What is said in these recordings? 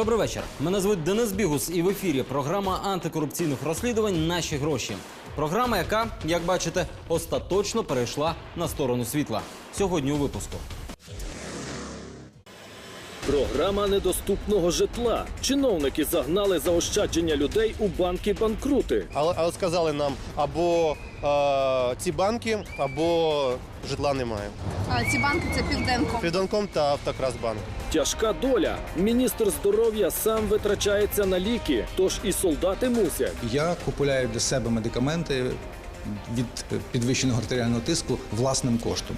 Добрий вечір. Мене звуть Денис Бігус, і в ефірі програма антикорупційних розслідувань Наші гроші. Програма, яка, як бачите, остаточно перейшла на сторону світла. Сьогодні у випуску. Програма недоступного житла. Чиновники загнали заощадження людей у банки банкрути. Але, але сказали нам або е, ці банки, або житла немає. А ці банки це південко. Південком та Автокрасбанк. Тяжка доля. Міністр здоров'я сам витрачається на ліки, тож і солдати мусять. Я купуляю для себе медикаменти від підвищеного артеріального тиску власним коштом.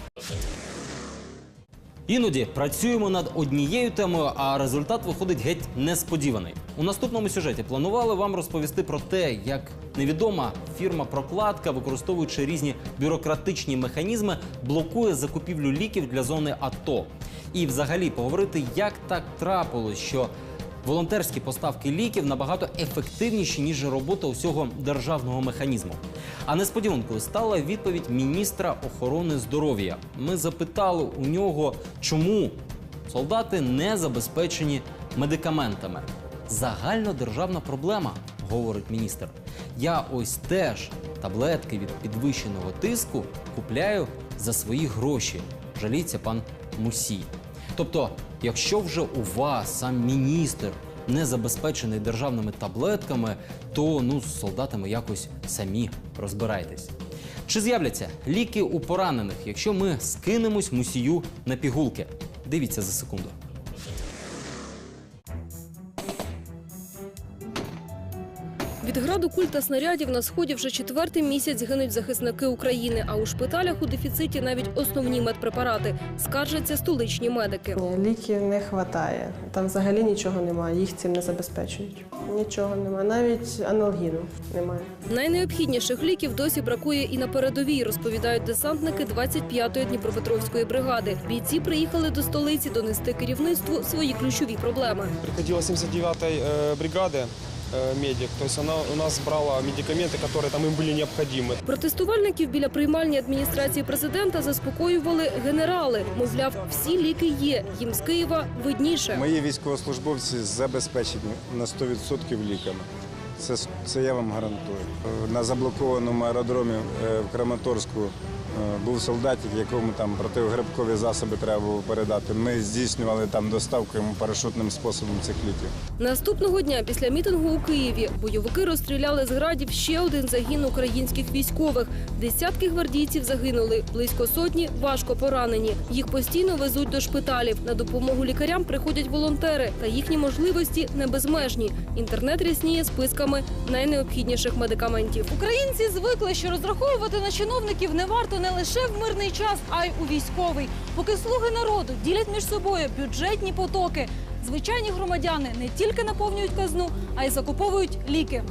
Іноді працюємо над однією темою, а результат виходить геть несподіваний. У наступному сюжеті планували вам розповісти про те, як невідома фірма Прокладка, використовуючи різні бюрократичні механізми, блокує закупівлю ліків для зони АТО. І взагалі поговорити, як так трапилось, що волонтерські поставки ліків набагато ефективніші ніж робота усього державного механізму. А несподіванкою стала відповідь міністра охорони здоров'я. Ми запитали у нього, чому солдати не забезпечені медикаментами. Загальнодержавна проблема, говорить міністр. Я ось теж таблетки від підвищеного тиску купляю за свої гроші. Жаліться пан Мусій. Тобто, якщо вже у вас сам міністр не забезпечений державними таблетками, то ну з солдатами якось самі розбирайтесь. Чи з'являться ліки у поранених, якщо ми скинемось мусію на пігулки? Дивіться за секунду. Від граду куль та снарядів на сході вже четвертий місяць гинуть захисники України. А у шпиталях у дефіциті навіть основні медпрепарати скаржаться столичні медики. Ні, ліків не вистачає. Там взагалі нічого немає, їх цим не забезпечують. Нічого немає, навіть аналгіну немає. Найнеобхідніших ліків досі бракує і на передовій, розповідають десантники 25-ї Дніпропетровської бригади. Бійці приїхали до столиці донести керівництву свої ключові проблеми. приходила 79-й э, бригады э, медик, то есть она у нас брала медикаменты, которые там им были необходимы. Протестувальників біля приймальні адміністрації президента заспокоювали генерали. Мовляв, всі ліки є. Їм з Києва видніше. Мої військовослужбовці забезпечені на 100% ліками. Це, це я вам гарантую. Е, На заблокованому аеродромі е, в Краматорську е, був солдатик, якому там протигрибкові засоби треба було передати. Ми здійснювали там доставку йому парашутним способом цих ліків. Наступного дня після мітингу у Києві бойовики розстріляли з градів ще один загін українських військових. Десятки гвардійців загинули, близько сотні важко поранені. Їх постійно везуть до шпиталів. На допомогу лікарям приходять волонтери, та їхні можливості не безмежні. Інтернет рясніє списками найнеобхідніших медикаментів. Українці звикли, що розраховувати на чиновників не варто не лише в мирний час, а й у військовий. Поки слуги народу ділять між собою бюджетні потоки. Звичайні громадяни не тільки наповнюють казну, а й закуповують ліки.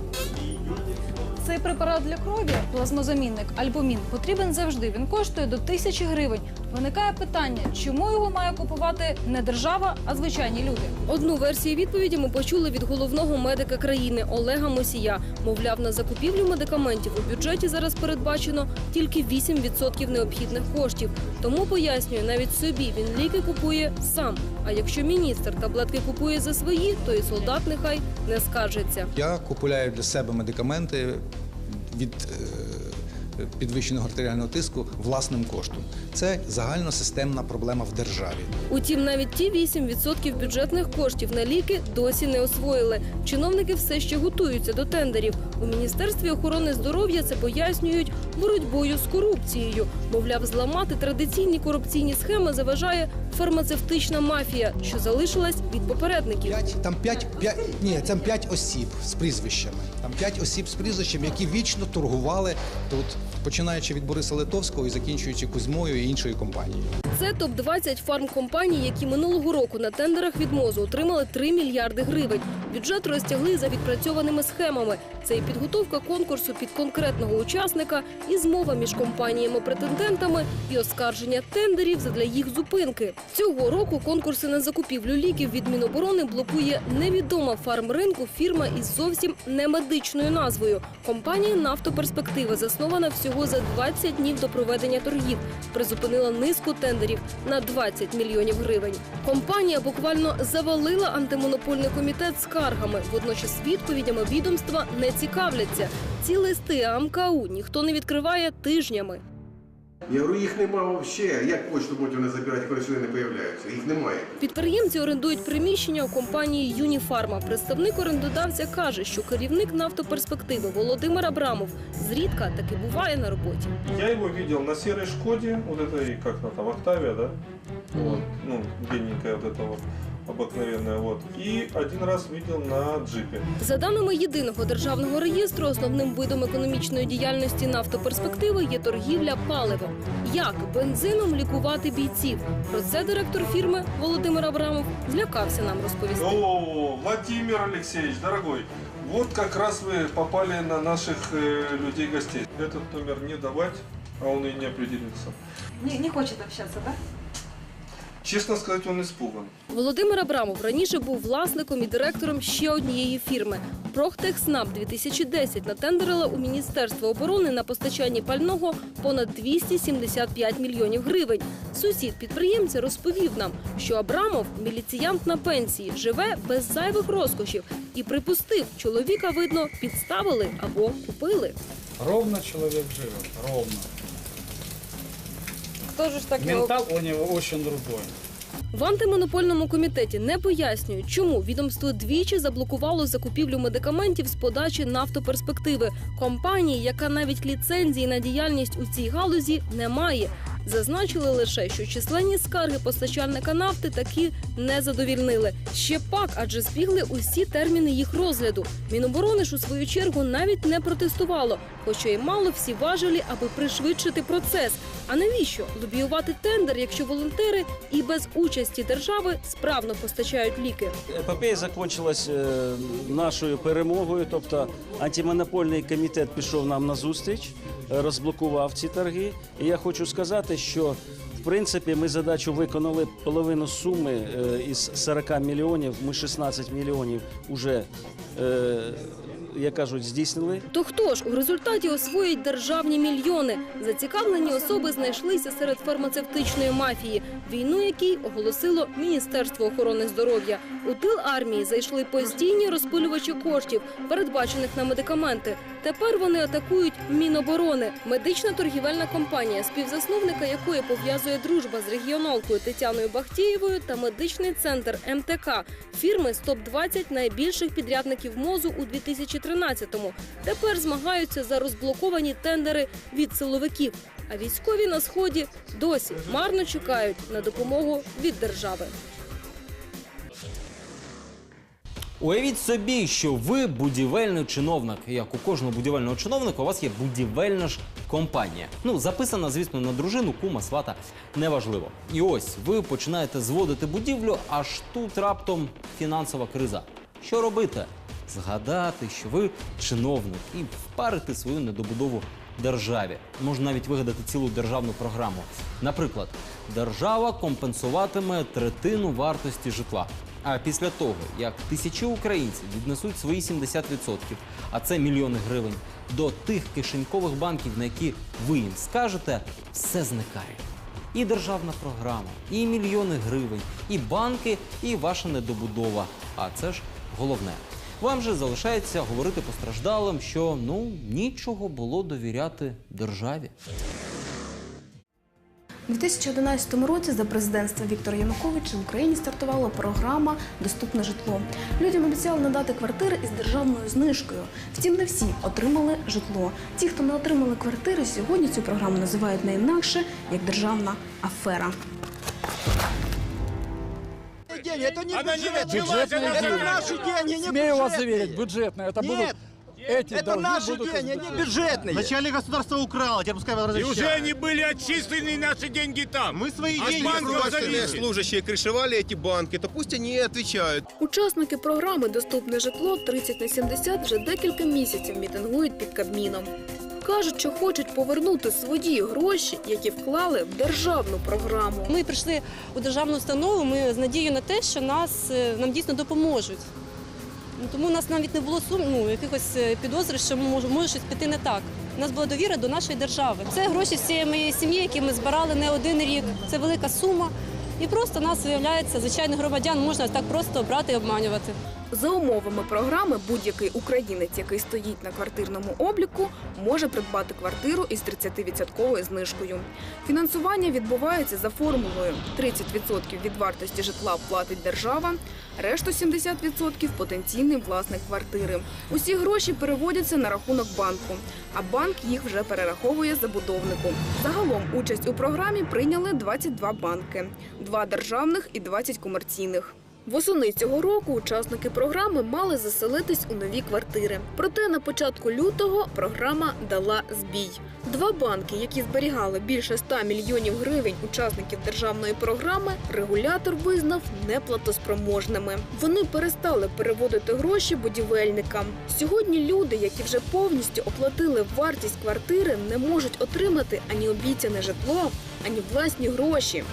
Цей препарат для крові, плазмозамінник, альбумін, потрібен завжди. Він коштує до тисячі гривень. Виникає питання, чому його має купувати не держава, а звичайні люди. Одну версію відповіді ми почули від головного медика країни Олега Мосія. Мовляв, на закупівлю медикаментів у бюджеті зараз передбачено тільки 8% необхідних коштів. Тому пояснює, навіть собі він ліки купує сам. А якщо міністр таблетки купує за свої, то і солдат нехай не скаржиться. Я купуляю для себе медикаменти від е, підвищеного артеріального тиску власним коштом. Це загальносистемна проблема в державі. Утім, навіть ті 8% бюджетних коштів на ліки досі не освоїли. Чиновники все ще готуються до тендерів. У міністерстві охорони здоров'я це пояснюють боротьбою з корупцією. Мовляв, зламати традиційні корупційні схеми заважає фармацевтична мафія, що залишилась від попередників. П'ять, там п'ять, п'ять, ні, там п'ять осіб з прізвищами. Там п'ять осіб з прізвищем, які вічно торгували тут, починаючи від Бориса Литовського і закінчуючи Кузьмою і іншою компанією. Це топ 20 фармкомпаній, які минулого року на тендерах від МОЗу отримали 3 мільярди гривень. Бюджет розтягли за відпрацьованими схемами. Це і підготовка конкурсу під конкретного учасника, і змова між компаніями-претендентами, і оскарження тендерів задля їх зупинки. Цього року конкурси на закупівлю ліків від Міноборони блокує невідома фармринку фірма із зовсім не медичною назвою. Компанія «Нафтоперспектива» заснована всього за 20 днів до проведення торгів. Призупинила низку тендерів на 20 мільйонів гривень. Компанія буквально завалила антимонопольний комітет скаргами. Водночас відповідями відомства не цікавляться. Ці листи АМКУ ніхто не відкриває тижнями. Я говорю, їх немає взагалі. Як почту будуть вони забирати, коли сюди не появляються? Їх немає. Підприємці орендують приміщення у компанії Юніфарма. Представник орендодавця каже, що керівник нафтоперспективи Володимир Абрамов зрідка таки буває на роботі. Я его видел на серой Шкоде, вот этой, как она там, Октавия, да? Вот, ну, беленькая вот эта вот, обыкновенная, вот. И один раз видел на джипе. За даними єдиного державного реєстру, основним видом економічної діяльності нафтоперспективи є торгівля паливом. Як бензином лікувати бійців? Про це директор фірми Володимир Абрамов злякався нам розповісти. О, Владимир Алексеевич, дорогой, вот как раз вы попали на наших э, людей-гостей. Этот номер не давать, а он и не определился. Не, не хочет общаться, да? Честно сказать, он испуган. Володимир Абрамов раніше був власником і директором ще однієї фірми. Прохтехснаб 2010 натендерила у Міністерство оборони на постачанні пального понад 275 мільйонів гривень. Сусід підприємця розповів нам, що Абрамов міліціянт на пенсії, живе без зайвих розкошів і припустив, чоловіка видно підставили або купили. Ровно человек живет, ровно. Кто же ж так его... Ментал у него очень другой. В антимонопольному комітеті не пояснюють, чому відомство двічі заблокувало закупівлю медикаментів з подачі нафтоперспективи компанії, яка навіть ліцензії на діяльність у цій галузі не має. Зазначили лише, що численні скарги постачальника нафти таки не задовільнили. Ще пак, адже збігли усі терміни їх розгляду. Міноборони ж у свою чергу навіть не протестувало, хоча й мало всі важелі, аби пришвидшити процес. А навіщо лобіювати тендер, якщо волонтери і без участі держави справно постачають ліки? Епопея закінчилась е, нашою перемогою, тобто антимонопольний комітет пішов нам на зустріч, е, розблокував ці торги. І я хочу сказати, що в принципі ми задачу виконали половину суми е, із 40 мільйонів. Ми 16 мільйонів вже, е, як кажуть, здійснили. То хто ж у результаті освоїть державні мільйони? Зацікавлені особи знайшлися серед фармацевтичної мафії, війну якій оголосило Міністерство охорони здоров'я. У тил армії зайшли постійні розпилювачі коштів, передбачених на медикаменти. Тепер вони атакують Міноборони. Медична торгівельна компанія, співзасновника якої пов'язує дружба з регіоналкою Тетяною Бахтієвою та медичний центр МТК фірми з топ-20 найбільших підрядників МОЗу у 2013-му. Тепер змагаються за розблоковані тендери від силовиків. А військові на сході досі марно чекають на допомогу від держави. Уявіть собі, що ви будівельний чиновник. Як у кожного будівельного чиновника, у вас є будівельна ж компанія. Ну, записана, звісно, на дружину, кума, свата, неважливо. І ось ви починаєте зводити будівлю, аж тут раптом фінансова криза. Що робити? Згадати, що ви чиновник, і впарити свою недобудову державі. Можна навіть вигадати цілу державну програму. Наприклад, держава компенсуватиме третину вартості житла. А після того, як тисячі українців віднесуть свої 70%, а це мільйони гривень, до тих кишенькових банків, на які ви їм скажете, все зникає. І державна програма, і мільйони гривень, і банки, і ваша недобудова. А це ж головне. Вам же залишається говорити постраждалим, що ну нічого було довіряти державі. У 2011 році за президентства Віктора Януковича в Україні стартувала програма Доступне житло. Людям обіцяли надати квартири із державною знижкою. Втім, не всі отримали житло. Ті, хто не отримали квартири, сьогодні цю програму називають не інакше як державна афера. Это не бюджетные деньги. Это наши деньги, не Смею вас заверить, бюджетные. Это будут Эти Это долги наши будут деньги, они возвращены. бюджетные. Вначале государство украло, теперь пускай И уже они были отчислены наши деньги там. Мы свои А с деньги банков государственные зависит. служащие крышевали эти банки, то пусть они и отвечают. Учасники програми Доступне житло 30 на 70 вже декілька місяців мітингують під Кабміном. Кажуть, що хочуть повернути свої гроші, які вклали в державну програму. Ми прийшли у державну установу. Ми з надією на те, що нас е, нам дійсно допоможуть. Ну, Тому у нас навіть не було сум, ну, якихось підозр, підозри, що може, може щось піти не так. У нас була довіра до нашої держави. Це гроші всієї моєї сім'ї, які ми збирали не один рік. Це велика сума. І просто нас виявляється, звичайних громадян можна так просто брати і обманювати. За умовами програми, будь-який українець, який стоїть на квартирному обліку, може придбати квартиру із 30% знижкою. Фінансування відбувається за формулою: 30% від вартості житла платить держава, решту 70% – потенційний власник квартири. Усі гроші переводяться на рахунок банку, а банк їх вже перераховує забудовнику. Загалом участь у програмі прийняли 22 банки, два державних і 20 комерційних. Восени цього року учасники програми мали заселитись у нові квартири. Проте на початку лютого програма дала збій. Два банки, які зберігали більше 100 мільйонів гривень учасників державної програми, регулятор визнав неплатоспроможними. Вони перестали переводити гроші будівельникам. Сьогодні люди, які вже повністю оплатили вартість квартири, не можуть отримати ані обіцяне житло, ані власні гроші.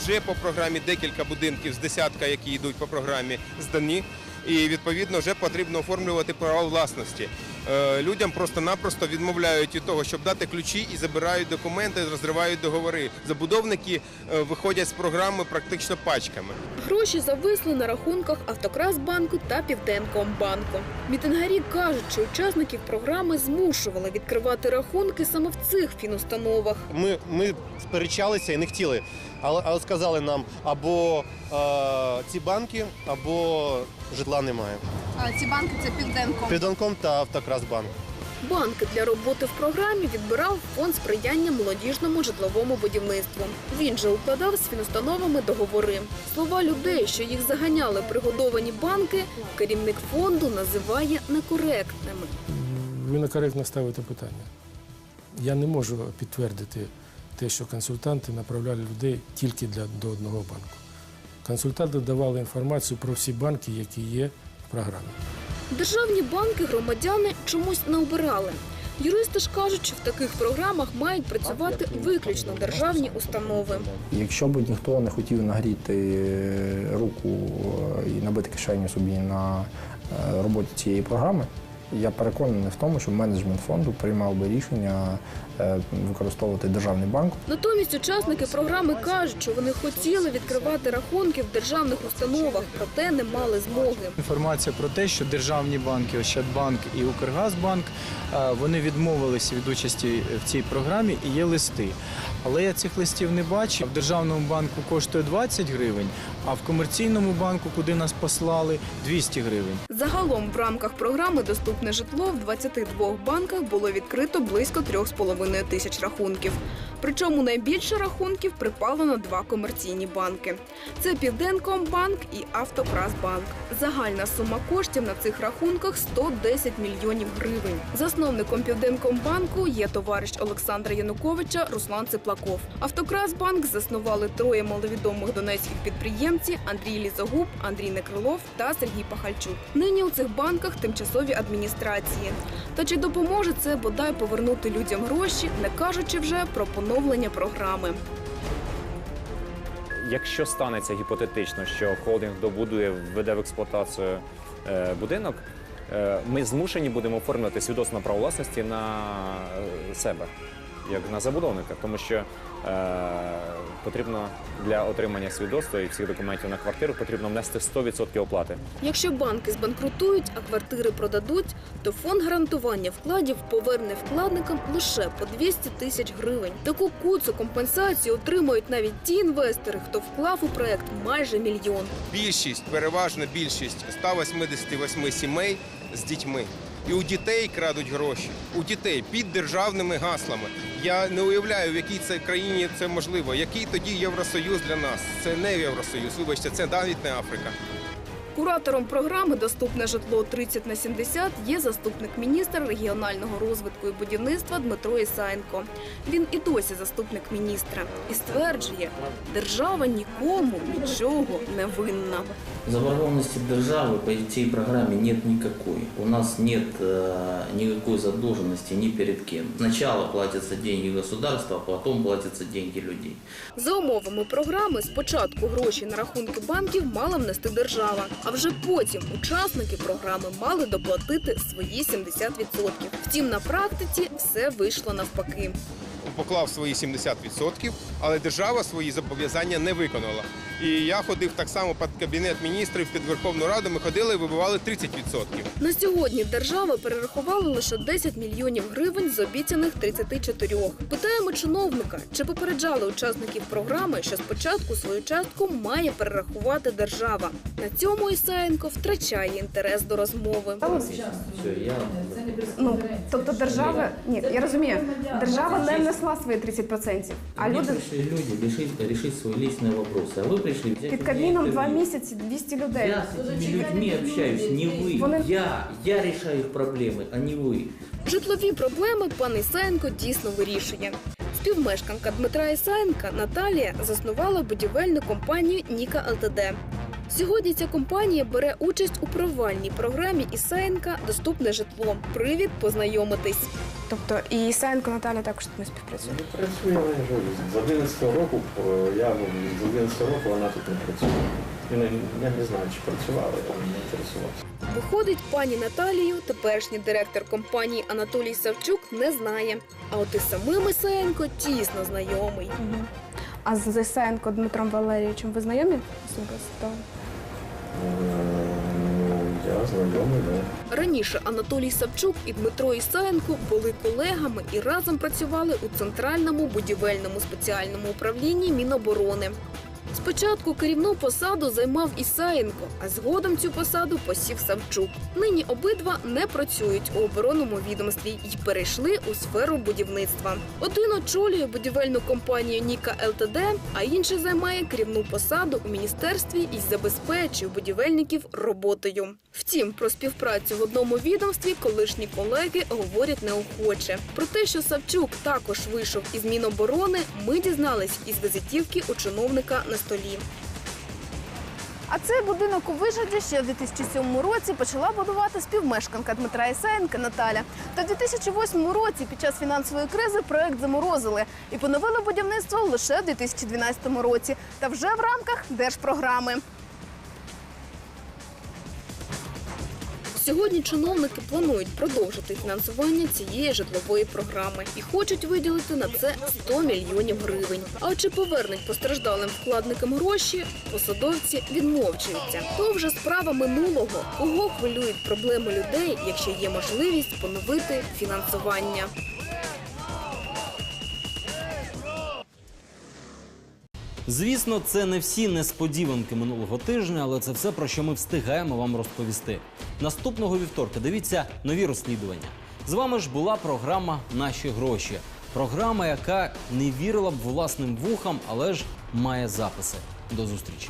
Вже по програмі декілька будинків з десятка, які йдуть по програмі, здані. І відповідно вже потрібно оформлювати право власності. Е, Людям просто-напросто відмовляють від того, щоб дати ключі і забирають документи, розривають договори. Забудовники е, виходять з програми практично пачками. Гроші зависли на рахунках Автокрасбанку та Південкомбанку. Мітингарі кажуть, що учасників програми змушували відкривати рахунки саме в цих фінустановах. Ми, ми сперечалися і не хотіли, але, але сказали нам або е, ці банки, або житла немає. А ці банки це Південком. Південком та Автокрасбанк. Банки для роботи в програмі відбирав фонд сприяння молодіжному житловому будівництву. Він же укладав з фінустановами договори. Слова людей, що їх заганяли пригодовані банки, керівник фонду називає некоректними. Ви некоректно ставите питання. Я не можу підтвердити те, що консультанти направляли людей тільки для, до одного банку. Консультанти давали інформацію про всі банки, які є в програмі. Державні банки громадяни чомусь не обирали. Юристи ж кажуть, що в таких програмах мають працювати виключно державні установи. Якщо б ніхто не хотів нагріти е, руку е, і набити кишеню собі на е, роботі цієї програми, я переконаний в тому, що менеджмент фонду приймав би рішення використовувати державний банк Натомість учасники програми кажуть, що вони хотіли відкривати рахунки в державних установах, проте не мали змоги. Інформація про те, що державні банки, Ощадбанк і Укргазбанк, е, вони відмовилися від участі в цій програмі і є листи. Але я цих листів не бачив. В державному банку коштує 20 гривень, а в комерційному банку, куди нас послали, 200 гривень. Загалом в рамках програми Доступне житло в 22 банках було відкрито близько 3,5 тисяч рахунків. Причому найбільше рахунків припало на два комерційні банки: це Південкомбанк і Автокрасбанк. Загальна сума коштів на цих рахунках 110 мільйонів гривень. Засновником Південкомбанку є товариш Олександра Януковича Руслан Циплаков. Автокрасбанк заснували троє маловідомих донецьких підприємців Андрій Лізогуб, Андрій Некрилов та Сергій Пахальчук. Нині у цих банках тимчасові адміністрації. Та чи допоможе це бодай повернути людям гроші, не кажучи вже про поновлення програми? Якщо станеться гіпотетично, що холдинг добудує, введе в експлуатацію е, будинок, е, ми змушені будемо оформлювати свідоцтво право власності на е, себе, як на забудовника, тому що е, потрібно для отримання свідоцтва і всіх документів на квартиру потрібно внести 100% оплати. Якщо банки збанкрутують, а квартири продадуть, то фонд гарантування вкладів поверне вкладникам лише по 200 тисяч гривень. Таку куцу компенсацію отримують навіть ті інвестори, хто вклав у проект майже мільйон. Більшість, переважна більшість 188 сімей з дітьми. І у дітей крадуть гроші. У дітей під державними гаслами. Я не уявляю, в якій це країні це можливо. Який тоді Євросоюз для нас? Це не Євросоюз. Вибачте, це навіть не Африка. Куратором програми Доступне житло 30 на 70 є заступник міністра регіонального розвитку і будівництва Дмитро Ісаєнко. Він і досі заступник міністра і стверджує, держава нікому нічого не винна. Заборгованности державы по цій программе нет никакой. У нас нет э, никакой задолженности ни перед кем. Сначала платятся деньги государства, а потом платятся деньги людей. За умовами програми спочатку гроші на рахунки банків мала внести держава, а вже потім учасники програми мали доплатити свої 70%. Втім, на практиці все вийшло навпаки. поклав свої 70%, але держава свої зобов'язання не виконала. І я ходив так само під кабінет міністрів, під Верховну Раду. Ми ходили і вибивали 30%. На сьогодні держава перерахувала лише 10 мільйонів гривень з обіцяних 34. Питаємо чиновника, чи попереджали учасників програми, що спочатку свою частку має перерахувати держава. На цьому Ісаєнко втрачає інтерес до розмови. Все, я... Ну, тобто держава, ні, я розумію, держава не внесла свої 30%, а Мне люди пришли люди решить, решить свои личные вопросы, а вы пришли взять під у меня Кабміном два интервью. місяці 200 людей. Я с этими людьми общаюсь, не вы. Вони- Я, я решаю их проблемы, а не вы. Житлові проблеми пан Ісаєнко дійсно вирішує. Співмешканка Дмитра Ісаєнка Наталія заснувала будівельну компанію Ніка ЛТД. Сьогодні ця компанія бере участь у провальній програмі Ісаєнка Доступне житло. Привід познайомитись. Тобто і Ісаєнко Наталя також тут не співпрацює. Працює вона вже з 11 року, е, я з 11 року вона тут не працює. Я не, я не знаю, чи працювала, я не інтересувався. Виходить, пані Наталію, теперішній директор компанії Анатолій Савчук не знає. А от із самим Ісаєнко тісно знайомий. А з Ісаєнко Дмитром Валерійовичем ви знайомі особисто? Я знайомий, да. Раніше Анатолій Савчук і Дмитро Ісаєнко були колегами і разом працювали у центральному будівельному спеціальному управлінні Міноборони. Спочатку керівну посаду займав Ісаєнко, а згодом цю посаду посів Савчук. Нині обидва не працюють у оборонному відомстві і перейшли у сферу будівництва. Один очолює будівельну компанію Ніка ЛТД, а інший займає керівну посаду у міністерстві і забезпечує будівельників роботою. Втім, про співпрацю в одному відомстві колишні колеги говорять неохоче. Про те, що Савчук також вийшов із Міноборони, ми дізнались із візитівки у чиновника на столі. А цей будинок у Вижгороді ще в 2007 році почала будувати співмешканка Дмитра Ісаєнка Наталя. Та в 2008 році під час фінансової кризи проект заморозили і поновили будівництво лише в 2012 році, та вже в рамках держпрограми. Сьогодні чиновники планують продовжити фінансування цієї житлової програми і хочуть виділити на це 100 мільйонів гривень. А чи повернуть постраждалим вкладникам гроші, посадовці відмовчуються. То вже справа минулого. Кого хвилюють проблеми людей, якщо є можливість поновити фінансування? Звісно, це не всі несподіванки минулого тижня, але це все про що ми встигаємо вам розповісти. Наступного вівторка дивіться нові розслідування. З вами ж була програма Наші гроші. Програма, яка не вірила б власним вухам, але ж має записи. До зустрічі.